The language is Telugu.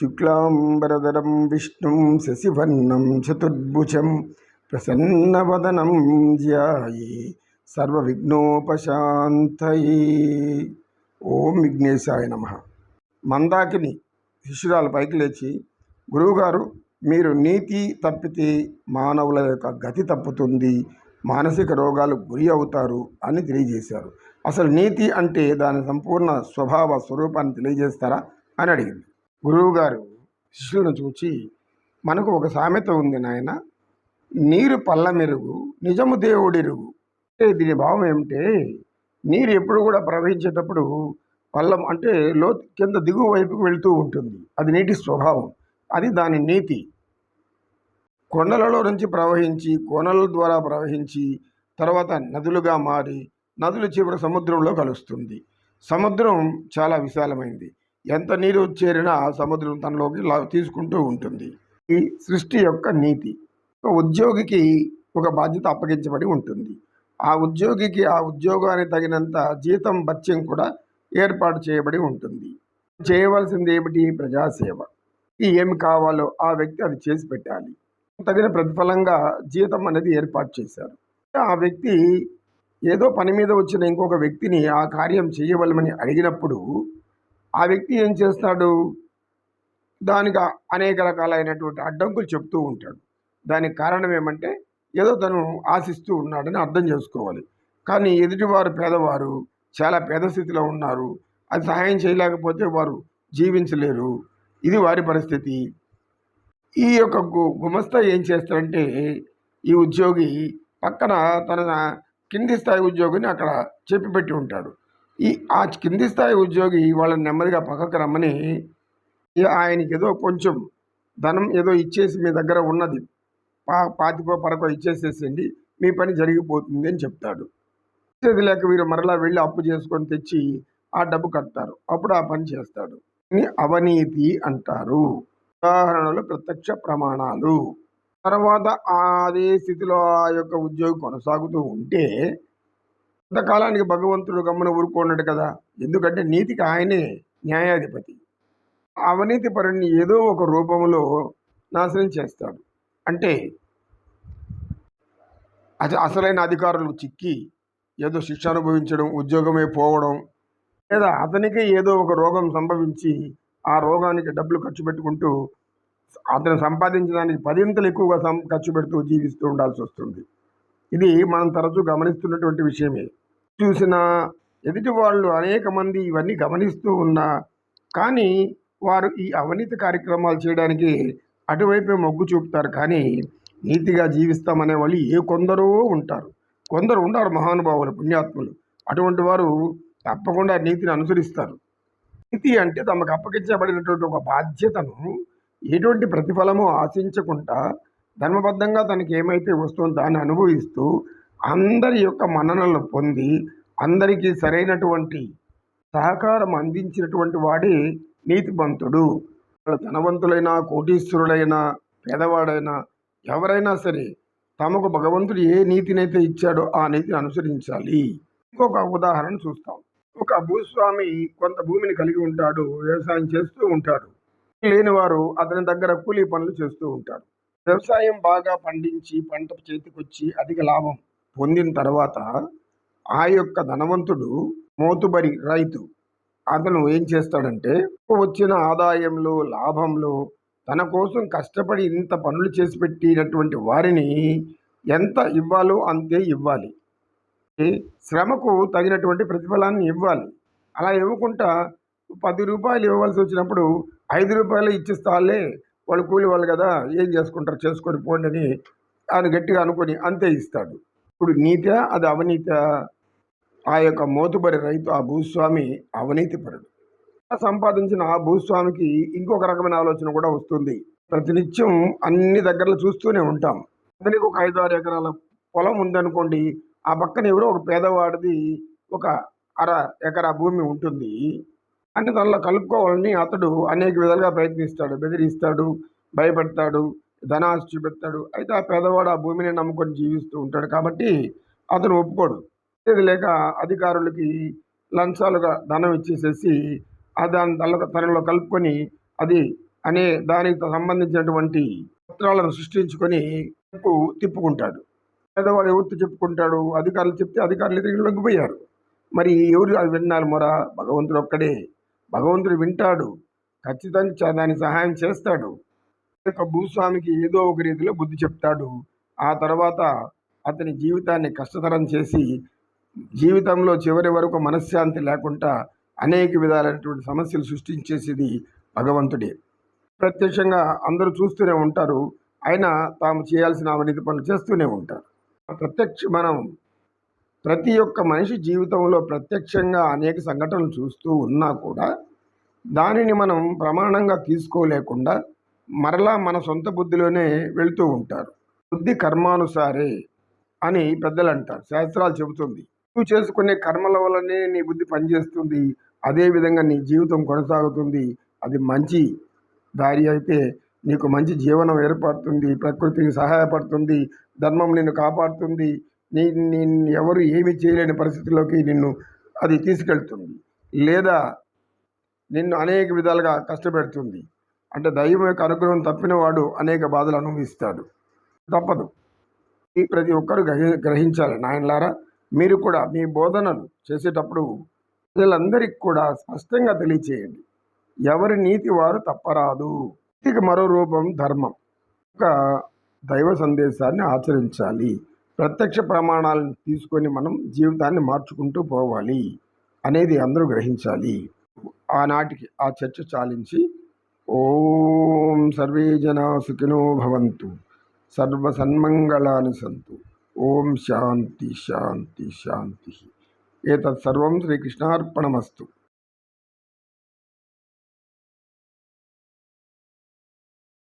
శుక్లాంబరధరం విష్ణుం శశివర్ణం చతుర్భుజం ప్రసన్నవదనం ధ్యాయి సర్వవిఘ్నోపశాంతయే ఓం విఘ్నేశాయ నమ. మందాకిని శిష్యురాలు పైకి లేచి గురువుగారు మీరు నీతి తప్పితే మానవుల యొక్క గతి తప్పుతుంది మానసిక రోగాలు గురి అవుతారు అని తెలియజేశారు. అసలు నీతి అంటే దాని సంపూర్ణ స్వభావ స్వరూపాన్ని తెలియజేస్తారా అని అడిగింది. గురువుగారు శిష్యులను చూచి మనకు ఒక సామెత ఉంది నాయన. నీరు పల్ల మెరుగు నిజము దేవుడిరుగు అంటే దీని భావం ఏమిటే నీరు ఎప్పుడు కూడా ప్రవహించేటప్పుడు పల్లం అంటే లో కింద దిగువ వైపుకు వెళ్తూ ఉంటుంది. అది నీటి స్వభావం. అది దాని నీతి. కొండలలో నుంచి ప్రవహించి కోనల ద్వారా ప్రవహించి తర్వాత నదులుగా మారి నదులు చివరి సముద్రంలో కలుస్తుంది. సముద్రం చాలా విశాలమైంది. ఎంత నీరు చేరినా సముద్రం తనలోకి తీసుకుంటూ ఉంటుంది. ఈ సృష్టి యొక్క నీతి. ఒక ఉద్యోగికి ఒక బాధ్యత అప్పగించబడి ఉంటుంది. ఆ ఉద్యోగికి ఆ ఉద్యోగానికి తగినంత జీతం భత్యం కూడా ఏర్పాటు చేయబడి ఉంటుంది. చేయవలసింది ఏమిటి? ప్రజాసేవ. ఏమి కావాలో ఆ వ్యక్తి అది చేసి పెట్టాలి. తగిన ప్రతిఫలంగా జీతం అనేది ఏర్పాటు చేశారు. ఆ వ్యక్తి ఏదో పని మీద వచ్చిన ఇంకొక వ్యక్తిని ఆ కార్యం చేయవలమని అడిగినప్పుడు ఆ వ్యక్తి ఏం చేస్తాడు? దానికి అనేక రకాలైనటువంటి అడ్డంకులు చెప్తూ ఉంటాడు. దానికి కారణం ఏమంటే ఏదో తను ఆశిస్తూ ఉన్నాడని అర్థం చేసుకోవాలి. కానీ ఎదుటివారు పేదవారు చాలా పేద స్థితిలో ఉన్నారు. అది సహాయం చేయలేకపోతే వారు జీవించలేరు. ఇది వారి పరిస్థితి. ఈ యొక్క గుమస్తా ఏం చేస్తాడంటే ఈ ఉద్యోగి పక్కన తన కింది స్థాయి ఉద్యోగిని అక్కడ చెప్పి పెట్టి ఉంటాడు. ఈ ఆ కింది స్థాయి ఉద్యోగి వాళ్ళని నెమ్మదిగా పక్కకు రమ్మని ఆయనకి ఏదో కొంచెం ధనం ఏదో ఇచ్చేసి మీ దగ్గర ఉన్నది. పా పాతికో పరకో ఇచ్చేసేసేయండి. మీ పని జరిగిపోతుంది అని చెప్తాడు. ఇచ్చేది లేక వీరు మరలా వెళ్ళి అప్పు చేసుకొని తెచ్చి ఆ డబ్బు కడతారు. అప్పుడు ఆ పని చేస్తాడు. దీన్ని అవినీతి అంటారు. ఉదాహరణలు ప్రత్యక్ష ప్రమాణాలు. తర్వాత ఆ అదే స్థితిలో ఆ యొక్క ఉద్యోగి కొనసాగుతూ ఉంటే కొంతకాలానికి భగవంతుడు గమ్మున ఊరుకోన్నాడు కదా. ఎందుకంటే నీతికి ఆయనే న్యాయాధిపతి. అవినీతి పరుణ్ణి ఏదో ఒక రూపంలో నాశనం చేస్తాడు. అంటే అది అసలైన అధికారులు చిక్కి ఏదో శిక్ష అనుభవించడం ఉద్యోగమే పోవడం లేదా అతనికే ఏదో ఒక రోగం సంభవించి ఆ రోగానికి డబ్బులు ఖర్చు పెట్టుకుంటూ అతను సంపాదించడానికి పదింతలు ఎక్కువగా సం ఖర్చు పెడుతూ జీవిస్తూ ఉండాల్సి వస్తుంది. ఇది మనం తరచూ గమనిస్తున్నటువంటి విషయమే. చూసిన ఎదుటి వాళ్ళు అనేక మంది ఇవన్నీ గమనిస్తూ ఉన్నా కానీ వారు ఈ అవినీతి కార్యక్రమాలు చేయడానికి అటువైపే మొగ్గు చూపుతారు. కానీ నీతిగా జీవిస్తామనే వాళ్ళు ఏ కొందరో ఉంటారు. కొందరు ఉంటారు మహానుభావులు పుణ్యాత్ములు. అటువంటి వారు తప్పకుండా నీతిని అనుసరిస్తారు. నీతి అంటే తమకు అప్పగించబడినటువంటి ఒక బాధ్యతను ఎటువంటి ప్రతిఫలము ఆశించకుండా ధర్మబద్ధంగా తనకి ఏమైతే వస్తుందో దాన్ని అనుభవిస్తూ అందరి యొక్క మన్ననలు పొంది అందరికీ సరైనటువంటి సహకారం అందించినటువంటి వాడే నీతివంతుడు వాళ్ళ ధనవంతులైనా కోటీశ్వరుడైనా పేదవాడైనా ఎవరైనా సరే తమకు భగవంతుడు ఏ నీతినైతే ఇచ్చాడో ఆ నీతిని అనుసరించాలి. ఇంకొక ఉదాహరణ చూస్తాం. ఒక భూస్వామి కొంత భూమిని కలిగి ఉంటాడు వ్యవసాయం చేస్తూ ఉంటాడు. లేనివారు అతని దగ్గర కూలీ పనులు చేస్తూ ఉంటారు. వ్యవసాయం బాగా పండించి పంట చేతికొచ్చి అధిక లాభం పొందిన తర్వాత ఆ యొక్క ధనవంతుడు మోతుబరి రైతు. అతను ఏం చేస్తాడంటే వచ్చిన ఆదాయంలో లాభంలో తన కోసం కష్టపడి ఇంత పనులు చేసి పెట్టినటువంటి వారిని ఎంత ఇవ్వాలో అంతే ఇవ్వాలి. శ్రమకు తగినటువంటి ప్రతిఫలాన్ని ఇవ్వాలి. అలా ఇవ్వకుండా పది రూపాయలు ఇవ్వవలసి వచ్చినప్పుడు ఐదు రూపాయలు ఇచ్చిస్తాలే వాళ్ళు కూలి వాళ్ళు కదా ఏం చేసుకుంటారు? చేసుకొని పోండి అని ఆయన గట్టిగా అనుకొని అంతే ఇస్తాడు. ఇప్పుడు నీత అది అవినీత. ఆ యొక్క మోతుబరి రైతు ఆ భూస్వామి అవినీతిపరుడు. సంపాదించిన ఆ భూస్వామికి ఇంకొక రకమైన ఆలోచన కూడా వస్తుంది. ప్రతినిత్యం అన్ని దగ్గరలో చూస్తూనే ఉంటాం. అతనికి ఒక ఐదు ఆరు ఎకరాల పొలం ఉందనుకోండి ఆ పక్కన ఎవరో ఒక పేదవాడిది ఒక అర ఎకరా భూమి ఉంటుంది. అంటే దానిలో కలుపుకోవాలని అతడు అనేక విధాలుగా ప్రయత్నిస్తాడు. బెదిరిస్తాడు భయపెడతాడు ధనాశ చూపెడతాడు. అయితే ఆ పేదవాడు ఆ భూమిని నమ్ముకొని జీవిస్తూ ఉంటాడు కాబట్టి అతను ఒప్పుకోడు. ఇది లేక అధికారులకి లంచాలుగా ధనం ఇచ్చేసేసి ఆ దాని తల తనలో కలుపుకొని అది అనే దానికి సంబంధించినటువంటి పత్రాలను సృష్టించుకొని తిప్పుకుంటాడు. పేదవాడు ఎవరితో చెప్పుకుంటాడు? అధికారులు చెప్తే అధికారులు తిరిగి లొంగిపోయారు. మరి ఎవరు అది విన్నారు మొర? భగవంతుడు ఒక్కడే. భగవంతుడు వింటాడు. ఖచ్చితంగా దాని సహాయం చేస్తాడు. యొక్క భూస్వామికి ఏదో ఒక రీతిలో బుద్ధి చెప్తాడు. ఆ తర్వాత అతని జీవితాన్ని కష్టతరం చేసి జీవితంలో చివరి వరకు మనశ్శాంతి లేకుండా అనేక విధాలైనటువంటి సమస్యలు సృష్టించేసేది భగవంతుడే. ప్రత్యక్షంగా అందరూ చూస్తూనే ఉంటారు. అయినా తాము చేయాల్సిన అవినీతి పనులు చేస్తూనే ఉంటారు. ప్రత్యక్ష మనం ప్రతి ఒక్క మనిషి జీవితంలో ప్రత్యక్షంగా అనేక సంఘటనలు చూస్తూ ఉన్నా కూడా దానిని మనం ప్రమాణంగా తీసుకోలేకుండా మరలా మన సొంత బుద్ధిలోనే వెళుతూ ఉంటారు. బుద్ధి కర్మానుసారే అని పెద్దలు అంటారు శాస్త్రాలు చెబుతుంది. నువ్వు చేసుకునే కర్మల వల్లనే నీ బుద్ధి పనిచేస్తుంది. అదేవిధంగా నీ జీవితం కొనసాగుతుంది. అది మంచి దారి అయితే నీకు మంచి జీవనం ఏర్పడుతుంది. ప్రకృతికి సహాయపడుతుంది. ధర్మం నిన్ను కాపాడుతుంది. నీ నిన్ను ఎవరు ఏమి చేయలేని పరిస్థితిలోకి నిన్ను అది తీసుకెళ్తుంది. లేదా నిన్ను అనేక విధాలుగా కష్టపెడుతుంది. అంటే దైవం యొక్క అనుగ్రహం తప్పినవాడు అనేక బాధలు అనుభవిస్తాడు. తప్పదు. ఈ ప్రతి ఒక్కరు గ్రహించాలి. నాయనలారా మీరు కూడా మీ బోధనలు చేసేటప్పుడు ప్రజలందరికీ కూడా స్పష్టంగా తెలియచేయండి. ఎవరి నీతి వారు తప్పరాదు. ఇక మరో రూపం ధర్మం. ఒక దైవ సందేశాన్ని ఆచరించాలి. ప్రత్యక్ష ప్రమాణాలను తీసుకొని మనం జీవితాన్ని మార్చుకుంటూ పోవాలి అనేది అందరూ గ్రహించాలి. ఆనాటికి ఆ చర్చ చాలించి ఓం సర్వే జనా సుఖినో భవంతు సర్వ సన్మంగళాని సంతు ఓం శాంతి శాంతి శాంతి. ఏతత్ సర్వం శ్రీకృష్ణార్పణమస్తు.